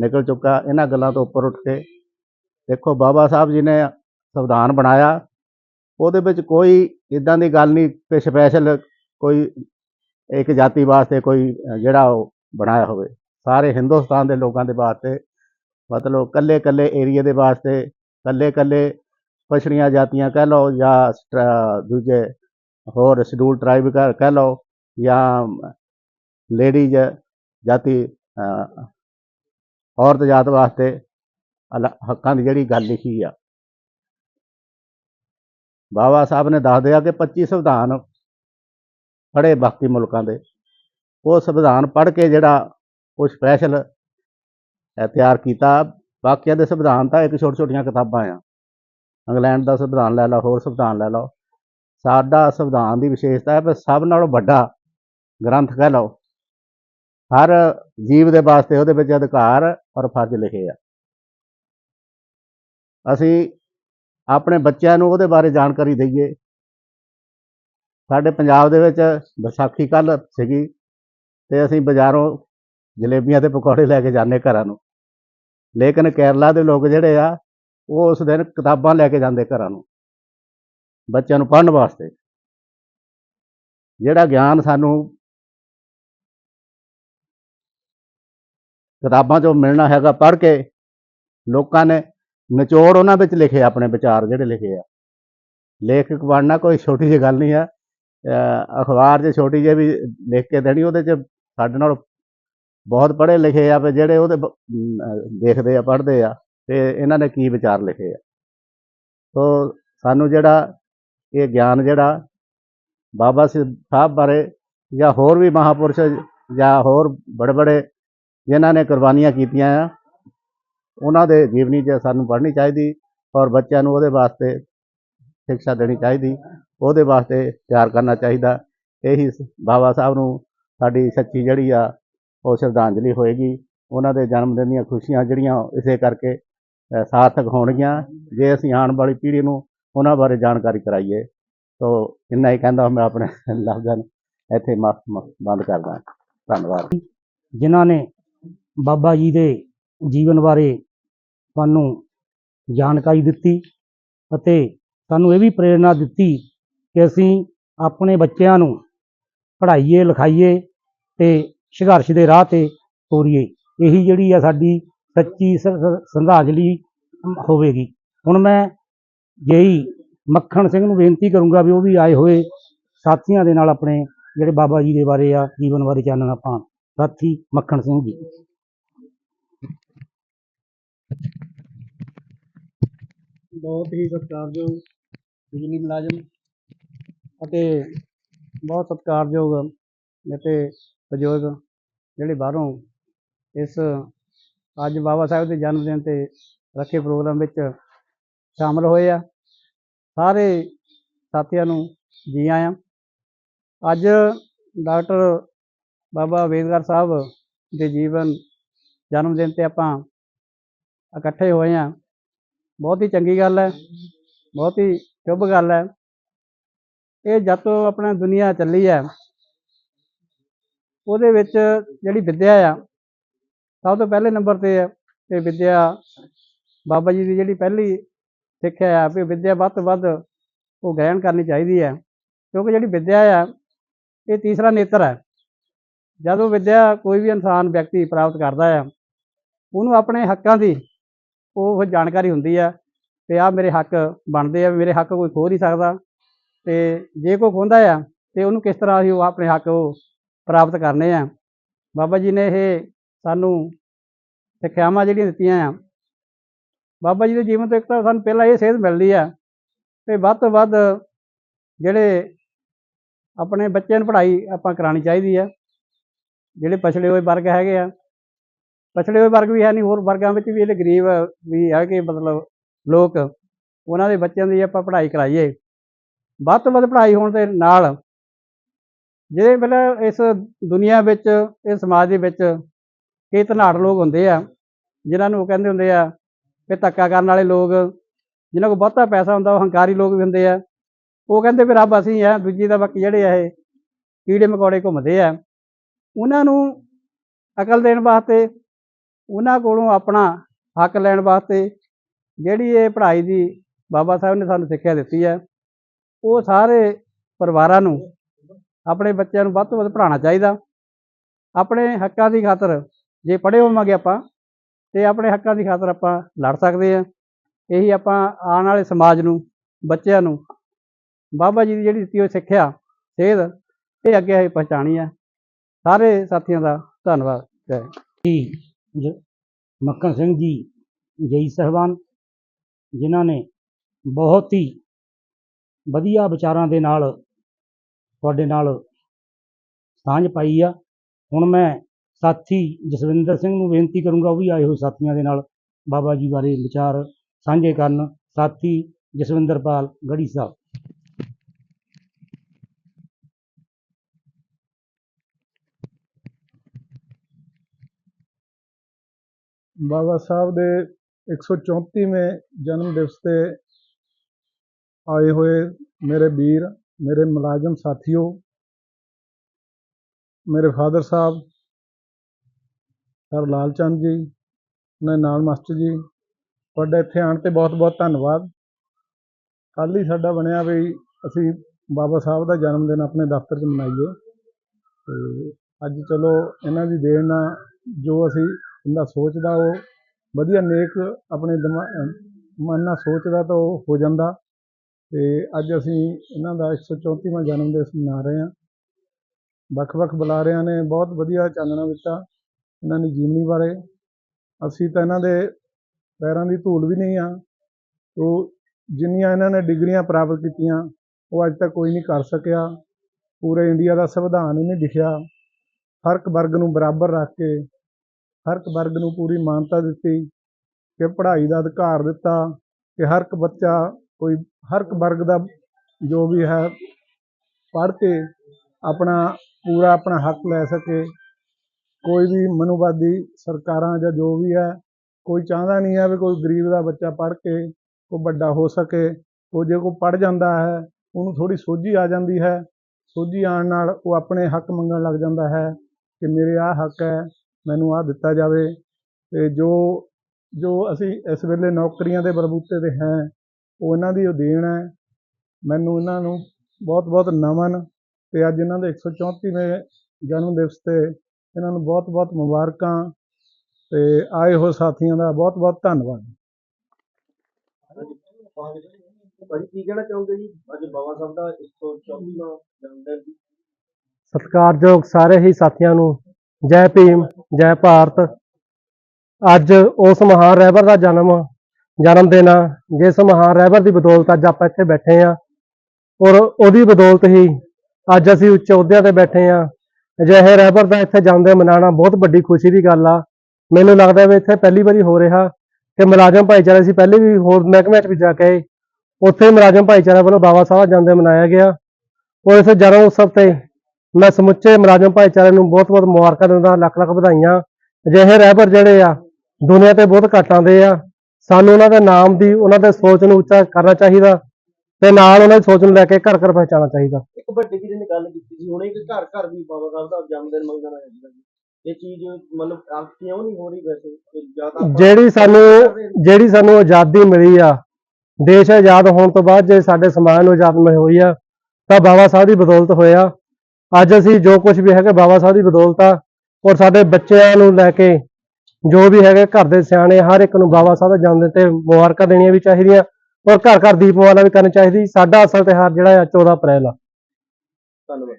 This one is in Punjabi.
ਨਿਕਲ ਚੁੱਕਾ, ਇਹਨਾਂ ਗੱਲਾਂ ਤੋਂ ਉੱਪਰ ਉੱਠ ਕੇ ਦੇਖੋ ਬਾਬਾ ਸਾਹਿਬ ਜੀ ਨੇ ਸੰਵਿਧਾਨ ਬਣਾਇਆ, ਉਹਦੇ ਵਿੱਚ ਕੋਈ ਇਦਾਂ ਦੀ ਗੱਲ ਨਹੀਂ ਕਿ ਸਪੈਸ਼ਲ ਕੋਈ ਇੱਕ ਜਾਤੀ ਵਾਸਤੇ ਕੋਈ ਜਿਹੜਾ ਉਹ ਬਣਾਇਆ ਹੋਵੇ। ਸਾਰੇ ਹਿੰਦੁਸਤਾਨ ਦੇ ਲੋਕਾਂ ਦੇ ਵਾਸਤੇ, ਮਤਲਬ ਕੱਲੇ ਕੱਲੇ ਏਰੀਏ ਦੇ ਵਾਸਤੇ ਕੱਲੇ ਕੱਲੇ ਪਛੜੀਆਂ ਜਾਤੀਆਂ ਕਹਿ ਲਓ ਜਾਂ ਦੂਜੇ ਹੋਰ ਸ਼ਡਿਊਲ ਟ੍ਰਾਈਬ ਕਹਿ ਕਹਿ ਲਓ ਜਾਂ ਲੇਡੀਜ਼ ਜਾਤੀ ਔਰਤ ਜਾਤ ਵਾਸਤੇ ਅਲ- ਹੱਕਾਂ ਦੀ ਜਿਹੜੀ ਗੱਲ ਲਿਖੀ ਆ। ਬਾਬਾ ਸਾਹਿਬ ਨੇ ਦੱਸ ਦਿਆ ਕਿ 25 ਸੰਵਿਧਾਨ ਪੜ੍ਹੇ ਬਾਕੀ ਮੁਲਕਾਂ ਦੇ। ਉਹ ਸੰਵਿਧਾਨ ਪੜ੍ਹ ਕੇ ਜਿਹੜਾ ਉਹ ਸਪੈਸ਼ਲ ਤਿਆਰ ਕੀਤਾ। ਬਾਕੀਆਂ ਦੇ ਸੰਵਿਧਾਨ ਤਾਂ ਇੱਕ ਛੋਟੀ ਛੋਟੀਆਂ ਕਿਤਾਬਾਂ ਆ। ਇੰਗਲੈਂਡ ਦਾ ਸੰਵਿਧਾਨ ਲੈ ਲਓ, ਹੋਰ ਸੰਵਿਧਾਨ ਲੈ ਲਓ। ਸਾਡਾ ਸੰਵਿਧਾਨ ਦੀ ਵਿਸ਼ੇਸ਼ਤਾ ਹੈ ਕਿ ਸਭ ਨਾਲੋਂ ਵੱਡਾ ਗ੍ਰੰਥ ਕਹਿ ਲਓ। ਹਰ ਜੀਵ ਦੇ ਵਾਸਤੇ ਉਹਦੇ ਵਿੱਚ ਅਧਿਕਾਰ ਔਰ ਫਰਜ਼ ਲਿਖੇ ਆ। ਅਸੀਂ ਆਪਣੇ ਬੱਚਿਆਂ ਨੂੰ ਉਹਦੇ ਬਾਰੇ ਜਾਣਕਾਰੀ ਦਈਏ। ਸਾਡੇ ਪੰਜਾਬ ਦੇ ਵਿੱਚ ਵਿਸਾਖੀ ਕੱਲ ਸੀਗੀ ਤੇ ਅਸੀਂ ਬਾਜ਼ਾਰੋਂ ਜਲੇਬੀਆਂ ਤੇ ਪਕੌੜੇ ਲੈ ਕੇ ਜਾਂਦੇ ਘਰਾਂ ਨੂੰ। ਲੇਕਿਨ ਕੇਰਲਾ ਦੇ ਲੋਕ ਜਿਹੜੇ ਆ, ਉਹ ਉਸ ਦਿਨ ਕਿਤਾਬਾਂ ਲੈ ਕੇ ਜਾਂਦੇ ਘਰਾਂ ਨੂੰ, ਬੱਚਿਆਂ ਨੂੰ ਪੜ੍ਹਨ ਵਾਸਤੇ। ਜਿਹੜਾ ਗਿਆਨ ਸਾਨੂੰ ਕਿਤਾਬਾਂ 'ਚੋਂ ਮਿਲਣਾ ਹੈਗਾ ਪੜ੍ਹ ਕੇ, ਲੋਕਾਂ ਨੇ ਨਿਚੋੜ ਉਹਨਾਂ ਵਿੱਚ ਲਿਖੇ ਆਪਣੇ ਵਿਚਾਰ ਜਿਹੜੇ ਲਿਖੇ ਆ। ਲੇਖਕ ਬਣਨਾ ਕੋਈ ਛੋਟੀ ਜਿਹੀ ਗੱਲ ਨਹੀਂ ਆ ਅਖਬਾਰ 'ਚ ਛੋਟੀ ਜਿਹੀ ਵੀ ਲਿਖ ਕੇ ਦੇਣੀ, ਉਹਦੇ 'ਚ ਸਾਡੇ ਨਾਲ ਬਹੁਤ ਪੜ੍ਹੇ ਲਿਖੇ ਆ, ਵੀ ਜਿਹੜੇ ਉਹਦੇ ਦੇਖਦੇ ਆ, ਪੜ੍ਹਦੇ ਆ, ਤੇ ਇਹਨਾਂ ਨੇ ਕੀ ਵਿਚਾਰ ਲਿਖੇ ਆ। ਸੋ ਸਾਨੂੰ ਜਿਹੜਾ ਇਹ ਗਿਆਨ ਜਿਹੜਾ ਬਾਬਾ ਸਾਹਿਬ ਬਾਰੇ ਜਾਂ ਹੋਰ ਵੀ ਮਹਾਪੁਰਸ਼ ਜਾਂ ਹੋਰ ਬੜੇ ਬੜੇ ਜਿਨ੍ਹਾਂ ਨੇ ਕੁਰਬਾਨੀਆਂ ਕੀਤੀਆਂ ਆ, ਉਹਨਾਂ ਦੇ ਜੀਵਨੀ 'ਚ ਸਾਨੂੰ ਪੜ੍ਹਨੀ ਚਾਹੀਦੀ ਔਰ ਬੱਚਿਆਂ ਨੂੰ ਉਹਦੇ ਵਾਸਤੇ ਸਿੱਖਿਆ ਦੇਣੀ ਚਾਹੀਦੀ, ਉਹਦੇ ਵਾਸਤੇ ਪਿਆਰ ਕਰਨਾ ਚਾਹੀਦਾ। ਇਹੀ ਬਾਬਾ ਸਾਹਿਬ ਨੂੰ ਸਾਡੀ ਸੱਚੀ ਜਿਹੜੀ ਆ, ਉਹ ਸ਼ਰਧਾਂਜਲੀ ਹੋਏਗੀ। ਉਹਨਾਂ ਦੇ ਜਨਮ ਦਿਨ ਦੀਆਂ ਖੁਸ਼ੀਆਂ ਜਿਹੜੀਆਂ ਇਸੇ ਕਰਕੇ ਸਾਰਥਕ ਹੋਣਗੀਆਂ। ਜੇ ਅਸੀਂ ਆਉਣ ਵਾਲੀ ਪੀੜ੍ਹੀ ਨੂੰ ਉਹਨਾਂ ਬਾਰੇ ਜਾਣਕਾਰੀ ਕਰਾਈਏ ਸੋ ਇੰਨਾ ਹੀ ਕਹਿੰਦਾ ਮੈਂ ਆਪਣੇ ਲਫ਼ਜ਼ਾਂ ਨੂੰ ਇੱਥੇ ਮ- ਬੰਦ ਕਰਦਾ। ਧੰਨਵਾਦ। ਜਿਨ੍ਹਾਂ ਨੇ ਬਾਬਾ ਜੀ ਦੇ ਜੀਵਨ ਬਾਰੇ ਸਾਨੂੰ ਜਾਣਕਾਰੀ ਦਿੱਤੀ ਅਤੇ ਸਾਨੂੰ ਇਹ ਵੀ ਪ੍ਰੇਰਣਾ ਦਿੱਤੀ ਕਿ ਅਸੀਂ ਆਪਣੇ ਬੱਚਿਆਂ ਨੂੰ ਪੜ੍ਹਾਈਏ, ਲਿਖਾਈਏ ਤੇ ਸੰਘਰਸ਼ ਦੇ ਰਾਹ ਤੇ ਤੋਰੀਏ। ਇਹੀ ਜਿਹੜੀ ਆ ਸਾਡੀ ਸੱਚੀ ਸ- ਸ਼ਰਧਾਂਜਲੀ ਹੋਵੇਗੀ। ਹੁਣ ਮੈਂ ਜੇਈ ਮੱਖਣ ਸਿੰਘ ਨੂੰ ਬੇਨਤੀ ਕਰੂੰਗਾ ਵੀ ਉਹ ਵੀ ਆਏ ਹੋਏ ਸਾਥੀਆਂ ਦੇ ਨਾਲ ਆਪਣੇ ਜਿਹੜੇ ਬਾਬਾ ਜੀ ਦੇ ਬਾਰੇ ਆ ਜੀਵਨ ਬਾਰੇ ਚਾਨਣਾ ਪਾਉਣ ਸਾਥੀ ਮੱਖਣ ਸਿੰਘ ਜੀ। ਬਹੁਤ ਹੀ ਸਤਿਕਾਰਯੋਗ ਬਿਜਲੀ ਮੁਲਾਜ਼ਮ ਅਤੇ ਬਹੁਤ ਸਤਿਕਾਰਯੋਗ ਅਤੇ ਬਜ਼ੁਰਗ ਜਿਹੜੇ ਬਾਹਰੋਂ ਇਸ ਅੱਜ ਬਾਬਾ ਸਾਹਿਬ ਦੇ ਜਨਮ ਦਿਨ ਤੇ ਰੱਖੇ ਪ੍ਰੋਗਰਾਮ ਵਿੱਚ ਸ਼ਾਮਲ ਹੋਏ ਆ। ਸਾਰੇ ਸਾਥੀਆਂ ਨੂੰ ਜੀ ਆਇਆਂ। ਅੱਜ ਡਾਕਟਰ ਬਾਬਾ ਅੰਬੇਦਕਰ ਸਾਹਿਬ ਦੇ ਜੀਵਨ ਜਨਮ ਦਿਨ ਤੇ ਆਪਾਂ ਇਕੱਠੇ ਹੋਏ ਆ। ਬਹੁਤ ਹੀ ਚੰਗੀ ਗੱਲ ਹੈ, ਬਹੁਤ ਹੀ ਸ਼ੁਭ ਗੱਲ ਹੈ। ਇਹ ਜਦ ਤੋਂ ਆਪਣਾ ਦੁਨੀਆ ਚੱਲੀ ਹੈ, ਉਹਦੇ ਵਿੱਚ ਜਿਹੜੀ ਵਿੱਦਿਆ ਆ, ਸਭ ਤੋਂ ਪਹਿਲੇ ਨੰਬਰ ਤੇ ਹੈ ਇਹ ਵਿੱਦਿਆ ਬਾਬਾ ਜੀ ਦੀ ਜਿਹੜੀ ਪਹਿਲੀ ਸਿੱਖਿਆ ਆ ਵੀ ਵਿੱਦਿਆ ਵੱਧ ਤੋਂ ਵੱਧ ਉਹ ਗ੍ਰਹਿਣ ਕਰਨੀ ਚਾਹੀਦੀ ਹੈ, ਕਿਉਂਕਿ ਜਿਹੜੀ ਵਿੱਦਿਆ ਆ, ਇਹ ਤੀਸਰਾ ਨੇਤਰ ਹੈ। ਜਦੋਂ ਵਿੱਦਿਆ ਕੋਈ ਵੀ ਇਨਸਾਨ ਵਿਅਕਤੀ ਪ੍ਰਾਪਤ ਕਰਦਾ ਆ, ਉਹਨੂੰ ਆਪਣੇ ਹੱਕਾਂ ਦੀ ਉਹ ਜਾਣਕਾਰੀ ਹੁੰਦੀ ਆ ਤੇ ਆ ਮੇਰੇ ਹੱਕ ਬਣਦੇ ਆ ਮੇਰੇ ਹੱਕ ਕੋਈ ਖੋ ਨਹੀਂ ਸਕਦਾ। ਤੇ ਜੇ ਕੋਈ ਖੋਂਦਾ ਆ ਤੇ ਉਹਨੂੰ ਕਿਸ ਤਰ੍ਹਾਂ ਅਸੀਂ ਉਹ ਆਪਣੇ ਹੱਕ ਉਹ ਪ੍ਰਾਪਤ ਕਰਨੇ ਆ। ਬਾਬਾ ਜੀ ਨੇ ਇਹ ਸਾਨੂੰ ਸਿੱਖਿਆਵਾਂ ਜਿਹੜੀਆਂ ਦਿੱਤੀਆਂ ਆ। ਬਾਬਾ ਜੀ ਦੇ ਜੀਵਨ ਤੋਂ ਇੱਕ ਤਾਂ ਸਾਨੂੰ ਪਹਿਲਾਂ ਇਹ ਸੇਧ ਮਿਲਦੀ ਆ ਤੇ ਵੱਧ ਤੋਂ ਵੱਧ ਜਿਹੜੇ ਆਪਣੇ ਬੱਚਿਆਂ ਨੂੰ ਪੜ੍ਹਾਈ ਆਪਾਂ ਕਰਾਉਣੀ ਚਾਹੀਦੀ ਆ। ਜਿਹੜੇ ਪਛੜੇ ਹੋਏ ਵਰਗ ਹੈਗੇ ਆ ਪਛੜੇ ਹੋਏ ਵਰਗ ਵੀ ਹੈ ਨਹੀਂ, ਹੋਰ ਵਰਗਾਂ ਵਿੱਚ ਵੀ ਇਹਦੇ ਗਰੀਬ ਵੀ ਹੈ ਕਿ ਮਤਲਬ ਲੋਕ, ਉਹਨਾਂ ਦੇ ਬੱਚਿਆਂ ਦੀ ਆਪਾਂ ਪੜ੍ਹਾਈ ਕਰਾਈਏ। ਵੱਧ ਤੋਂ ਵੱਧ ਪੜ੍ਹਾਈ ਹੋਣ ਦੇ ਨਾਲ ਜਿਹੜੇ ਮਤਲਬ ਇਸ ਦੁਨੀਆ ਵਿੱਚ, ਇਸ ਸਮਾਜ ਦੇ ਵਿੱਚ ਕਈ ਧਨਾੜ ਲੋਕ ਹੁੰਦੇ ਆ, ਜਿਨ੍ਹਾਂ ਨੂੰ ਕਹਿੰਦੇ ਹੁੰਦੇ ਆ ਕਿ ਧੱਕਾ ਕਰਨ ਵਾਲੇ ਲੋਕ, ਜਿਨ੍ਹਾਂ ਕੋਲ ਬਹੁਤਾ ਪੈਸਾ ਹੁੰਦਾ, ਉਹ ਹੰਕਾਰੀ ਲੋਕ ਵੀ ਹੁੰਦੇ ਆ। ਉਹ ਕਹਿੰਦੇ ਵੀ ਰੱਬ ਅਸੀਂ ਆ, ਦੂਜੀ ਦਾ ਬਾਕੀ ਜਿਹੜੇ ਆ ਇਹ ਕੀੜੇ ਮਕੌੜੇ ਘੁੰਮਦੇ ਆ। ਉਹਨਾਂ ਨੂੰ ਅਕਲ ਦੇਣ ਵਾਸਤੇ ਉਹਨਾਂ ਕੋਲੋਂ ਆਪਣਾ ਹੱਕ ਲੈਣ ਵਾਸਤੇ ਜਿਹੜੀ ਇਹ ਪੜ੍ਹਾਈ ਦੀ ਬਾਬਾ ਸਾਹਿਬ ਨੇ ਸਾਨੂੰ ਸਿੱਖਿਆ ਦਿੱਤੀ ਹੈ, ਉਹ ਸਾਰੇ ਪਰਿਵਾਰਾਂ ਨੂੰ, ਆਪਣੇ ਬੱਚਿਆਂ ਨੂੰ ਵੱਧ ਤੋਂ ਵੱਧ ਪੜ੍ਹਾਉਣਾ ਚਾਹੀਦਾ। ਆਪਣੇ ਹੱਕਾਂ ਦੀ ਖਾਤਰ ਜੇ ਪੜ੍ਹੇ ਹੋਵਾਂਗੇ ਆਪਾਂ, ਤੇ ਆਪਣੇ ਹੱਕਾਂ ਦੀ ਖਾਤਰ ਆਪਾਂ ਲੜ ਸਕਦੇ ਹਾਂ। ਇਹੀ ਆਪਾਂ ਆਉਣ ਵਾਲੇ ਸਮਾਜ ਨੂੰ, ਬੱਚਿਆਂ ਨੂੰ, ਬਾਬਾ ਜੀ ਦੀ ਜਿਹੜੀ ਦਿੱਤੀ ਹੋਈ ਸਿੱਖਿਆ, ਸੇਧ, ਇਹ ਅੱਗੇ ਅਸੀਂ ਪਹੁੰਚਾਉਣੀ ਹੈ। ਸਾਰੇ ਸਾਥੀਆਂ ਦਾ ਧੰਨਵਾਦ। ਹੈ ਮੱਕਨ ਸਿੰਘ ਜੀ, ਜਈ ਸਾਹਿਬਾਨ, ਜਿਨ੍ਹਾਂ ਨੇ ਬਹੁਤ ਹੀ ਵਧੀਆ ਵਿਚਾਰਾਂ ਦੇ ਨਾਲ ਤੁਹਾਡੇ ਨਾਲ ਸਾਂਝ ਪਾਈ ਆ। ਹੁਣ ਮੈਂ ਸਾਥੀ ਜਸਵਿੰਦਰ ਸਿੰਘ ਨੂੰ ਬੇਨਤੀ ਕਰੂੰਗਾ, ਉਹ ਵੀ ਆਏ ਹੋਏ ਸਾਥੀਆਂ ਦੇ ਨਾਲ ਬਾਬਾ ਜੀ ਬਾਰੇ ਵਿਚਾਰ ਸਾਂਝੇ ਕਰਨ। ਸਾਥੀ ਜਸਵਿੰਦਰਪਾਲ ਗੜੀ ਸਾਹਿਬ। ਬਾਬਾ ਸਾਹਿਬ ਦੇ 134ਵੇਂ ਜਨਮ ਦਿਵਸ ਤੇ ਆਏ ਹੋਏ ਮੇਰੇ ਵੀਰ, ਮੇਰੇ ਮੁਲਾਜ਼ਮ ਸਾਥੀਓ, ਮੇਰੇ ਫਾਦਰ ਸਾਹਿਬ, ਸਰ ਲਾਲ ਚੰਦ ਜੀ ਨੇ ਨਾਲ ਮਾਸਟਰ ਜੀ, ਤੁਹਾਡੇ ਇੱਥੇ ਆਉਣ ਤੇ ਬਹੁਤ ਬਹੁਤ ਧੰਨਵਾਦ। ਕੱਲ੍ਹ ਹੀ ਸਾਡਾ ਬਣਿਆ ਵੀ ਅਸੀਂ ਬਾਬਾ ਸਾਹਿਬ ਦਾ ਜਨਮ ਦਿਨ ਆਪਣੇ ਦਫ਼ਤਰ 'ਚ ਮਨਾਈਏ। ਤੇ ਅੱਜ ਚਲੋ ਇਹਨਾਂ ਦੀ ਦੇਣ ਨਾਲ ਜੋ ਅਸੀਂ ਬੰਦਾ ਸੋਚਦਾ ਉਹ, ਵਧੀਆ ਨੇਕ ਆਪਣੇ ਦਿਮਾ- ਮਨ ਨਾਲ ਸੋਚਦਾ ਤਾਂ ਉਹ ਹੋ ਜਾਂਦਾ। ਅਤੇ ਅੱਜ ਅਸੀਂ ਇਹਨਾਂ ਦਾ 134ਵਾਂ ਜਨਮ ਦਿਵਸ ਮਨਾ ਰਹੇ ਹਾਂ। ਵੱਖ-ਵੱਖ ਬੁਲਾਰਿਆਂ ਨੇ ਬਹੁਤ ਵਧੀਆ ਚਾਨਣਾ ਦਿੱਤਾ ਇਹਨਾਂ ਦੀ ਜੀਵਨੀ ਬਾਰੇ। ਅਸੀਂ ਤਾਂ ਇਹਨਾਂ ਦੇ ਪੈਰਾਂ ਦੀ ਧੂਲ ਵੀ ਨਹੀਂ ਆ ਉਹ ਜਿੰਨੀਆਂ ਇਹਨਾਂ ਨੇ ਡਿਗਰੀਆਂ ਪ੍ਰਾਪਤ ਕੀਤੀਆਂ, ਉਹ ਅੱਜ ਤੱਕ ਕੋਈ ਨਹੀਂ ਕਰ ਸਕਿਆ। ਪੂਰੇ ਇੰਡੀਆ ਦਾ ਸੰਵਿਧਾਨ ਹੀ ਨਹੀਂ ਲਿਖਿਆ। ਹਰ ਇੱਕ ਵਰਗ ਨੂੰ ਬਰਾਬਰ ਰੱਖ ਕੇ ਹਰ ਇੱਕ ਵਰਗ ਨੂੰ ਪੂਰੀ ਮਾਨਤਾ ਦਿੱਤੀ ਕਿ ਪੜ੍ਹਾਈ ਦਾ ਅਧਿਕਾਰ ਦਿੱਤਾ ਕਿ ਹਰ ਇੱਕ ਬੱਚਾ ਕੋਈ, ਹਰ ਇੱਕ ਵਰਗ ਦਾ ਜੋ ਵੀ ਹੈ ਪੜ੍ਹ ਕੇ ਆਪਣਾ, ਪੂਰਾ ਆਪਣਾ ਹੱਕ ਲੈ ਸਕੇ। ਕੋਈ ਵੀ ਮਨੂਵਾਦੀ ਸਰਕਾਰਾਂ ਜਾਂ ਜੋ ਵੀ ਹੈ, ਕੋਈ ਚਾਹੁੰਦਾ ਨਹੀਂ ਹੈ ਵੀ ਕੋਈ ਗਰੀਬ ਦਾ ਬੱਚਾ ਪੜ੍ਹ ਕੇ ਉਹ ਵੱਡਾ ਹੋ ਸਕੇ। ਉਹ ਜੇ ਕੋਈ ਪੜ੍ਹ ਜਾਂਦਾ ਹੈ, ਉਹਨੂੰ ਥੋੜੀ ਸੋਝੀ ਆ ਜਾਂਦੀ ਹੈ। ਸੋਝੀ ਆਉਣ ਨਾਲ ਉਹ ਆਪਣੇ ਹੱਕ ਮੰਗਣ ਲੱਗ ਜਾਂਦਾ ਹੈ ਕਿ ਮੇਰੇ ਆਹ ਹੱਕ ਹੈ ਮੈਨੂੰ ਆਹ ਦਿੱਤਾ ਜਾਵੇ ਤੇ ਜੋ ਜੋ ਅਸੀਂ ਇਸ ਵੇਲੇ ਨੌਕਰੀਆਂ ਦੇ ਬਲਬੂਤੇ ਤੇ ਹੈ ਉਹ ਇਹਨਾਂ ਦੀ ਉਹ ਦੇਣ ਹੈ। ਮੈਨੂੰ ਇਹਨਾਂ ਨੂੰ ਬਹੁਤ ਬਹੁਤ ਨਮਨ ਤੇ ਅੱਜ ਇਹਨਾਂ ਦੇ 134ਵੇਂ ਜਨਮ ਦਿਵਸ ਤੇ ਇਹਨਾਂ ਨੂੰ ਬਹੁਤ ਬਹੁਤ ਮੁਬਾਰਕਾਂ ਤੇ ਆਏ ਹੋਏ ਸਾਥੀਆਂ ਦਾ ਬਹੁਤ ਬਹੁਤ ਧੰਨਵਾਦ। ਭਾਜੀ ਕੀ ਕਹਿਣਾ ਚਾਹੋਗੇ ਜੀ? ਅੱਜ ਬਾਬਾ ਸਾਹਿਬ ਦਾ 134ਵਾਂ ਜਨਮ ਦਿਨ। ਸਤਿਕਾਰਯੋਗ ਸਾਰੇ ਹੀ ਸਾਥੀਆਂ ਨੂੰ ਜੈ ਭੀਮ, ਜੈ ਭਾਰਤ। ਅੱਜ ਉਸ ਮਹਾਨ ਰਹਿਬਰ ਦਾ ਜਨਮ ਜਨਮ ਦਿਨ ਆ, ਜਿਸ ਮਹਾਨ ਰਹਿਬਰ ਦੀ ਬਦੌਲਤ ਅੱਜ ਆਪਾਂ ਇੱਥੇ ਬੈਠੇ ਆ। ਔਰ ਉਹਦੀ ਬਦੌਲਤ ਹੀ ਅੱਜ ਅਸੀਂ ਉੱਚ ਅਹੁਦਿਆਂ ਤੇ ਬੈਠੇ ਆ। ਅਜਿਹੇ ਰਹਿਬਰ ਦਾ ਇੱਥੇ ਜਾਂਦੇ ਦਿਨ ਮਨਾਉਣਾ ਬਹੁਤ ਵੱਡੀ ਖੁਸ਼ੀ ਦੀ ਗੱਲ ਆ। ਮੈਨੂੰ ਲੱਗਦਾ ਵੀ ਇੱਥੇ ਪਹਿਲੀ ਵਾਰੀ ਹੋ ਰਿਹਾ ਕਿ ਮੁਲਾਜ਼ਮ ਭਾਈਚਾਰੇ ਸੀ, ਪਹਿਲੇ ਵੀ ਹੋਰ ਮਹਿਕਮੇ 'ਚ ਵੀ ਜਾ ਕੇ ਉੱਥੇ ਮੁਲਾਜ਼ਮ ਭਾਈਚਾਰਾ ਵੱਲੋਂ ਬਾਬਾ ਸਾਹਿਬ ਜਾਂਦੇ ਮਨਾਇਆ ਗਿਆ। ਔਰ ਇਸ ਜਨਮ ਉਤਸਵ ਤੇ ਮੈਂ ਸਮੁੱਚੇ ਮੁਲਾਜ਼ਮ ਭਾਈਚਾਰੇ ਨੂੰ ਬਹੁਤ-ਬਹੁਤ ਮੁਬਾਰਕਾਂ ਦਿੰਦਾ ਲੱਖ-ਲੱਖ ਵਧਾਈਆਂ। ਅਜਿਹੇ ਰਹਿਬਰ ਜਿਹੜੇ ਆ ਦੁਨੀਆ ਤੇ ਬਹੁਤ ਘੱਟ ਆਉਂਦੇ ਆ। ਸਾਨੂੰ ਉਹਨਾਂ ਦੇ ਨਾਮ ਦੀ ਉਹਨਾਂ ਦੇ ਸੋਚ ਨੂੰ ਉੱਚਾ ਕਰਨਾ ਚਾਹੀਦਾ ਤੇ ਨਾਲ ਉਹਨਾਂ ਦੀ ਸੋਚ ਨੂੰ ਲੈ ਕੇ ਘਰ ਘਰ ਪਹੁੰਚਾਉਣਾ ਚਾਹੀਦਾ। ਇੱਕ ਵੱਡੇ ਵੀਰੇ ਨੇ ਗੱਲ ਕੀਤੀ ਸੀ ਹੁਣੇ ਕਿ ਘਰ ਘਰ ਵੀ ਬਾਬਾ ਸਾਹਿਬ ਦਾ ਜਨਮ ਦਿਨ ਮੰਗਣਾ ਜੀ। ਇਹ ਚੀਜ਼ ਮਤਲਬ ਆਪ ਕਿਉਂ ਨਹੀਂ ਹੋ ਰਹੀ ਵੈਸੇ? ਜਾਂ ਆਪਾਂ- ਜਿਹੜੀ ਸਾਨੂੰ ਜਿਹੜੀ ਸਾਨੂੰ ਆਜ਼ਾਦੀ ਮਿਲੀ ਆ ਦੇਸ਼ ਆਜ਼ਾਦ ਹੋਣ ਤੋਂ ਬਾਅਦ ਜੇ ਸਾਡੇ ਸਮਾਜ ਨੂੰ ਆਜ਼ਾਦ ਮਿਲੀ ਹੋਈ ਆ ਤਾਂ ਬਾਬਾ ਸਾਹਿਬ ਦੀ ਬਦੌਲਤ ਹੋਇਆ। ਅੱਜ ਅਸੀਂ ਜੋ ਕੁਝ ਵੀ ਹੈਗਾ ਬਾਬਾ ਸਾਹਿਬ ਦੀ ਬਦੌਲਤ ਆ, ਔਰ ਸਾਡੇ ਬੱਚਿਆਂ ਨੂੰ ਲੈ ਕੇ ਜੋ ਵੀ ਹੈਗੇ ਘਰ ਦੇ ਸਿਆਣੇ, ਹਰ ਇੱਕ ਨੂੰ ਬਾਬਾ ਸਾਹਿਬ ਦੇ ਜਨਮ ਦਿਨ ਤੇ ਮੁਬਾਰਕਾਂ ਦੇਣੀਆਂ ਵੀ ਚਾਹੀਦੀਆਂ, ਔਰ ਘਰ ਘਰ ਦੀਪਮਾਲਾ ਵੀ ਕਰਨੀ ਚਾਹੀਦੀ। ਸਾਡਾ ਅਸਲ ਤਿਉਹਾਰ ਜਿਹੜਾ ਆ 14 ਅਪ੍ਰੈਲ ਆ। ਧੰਨਵਾਦ।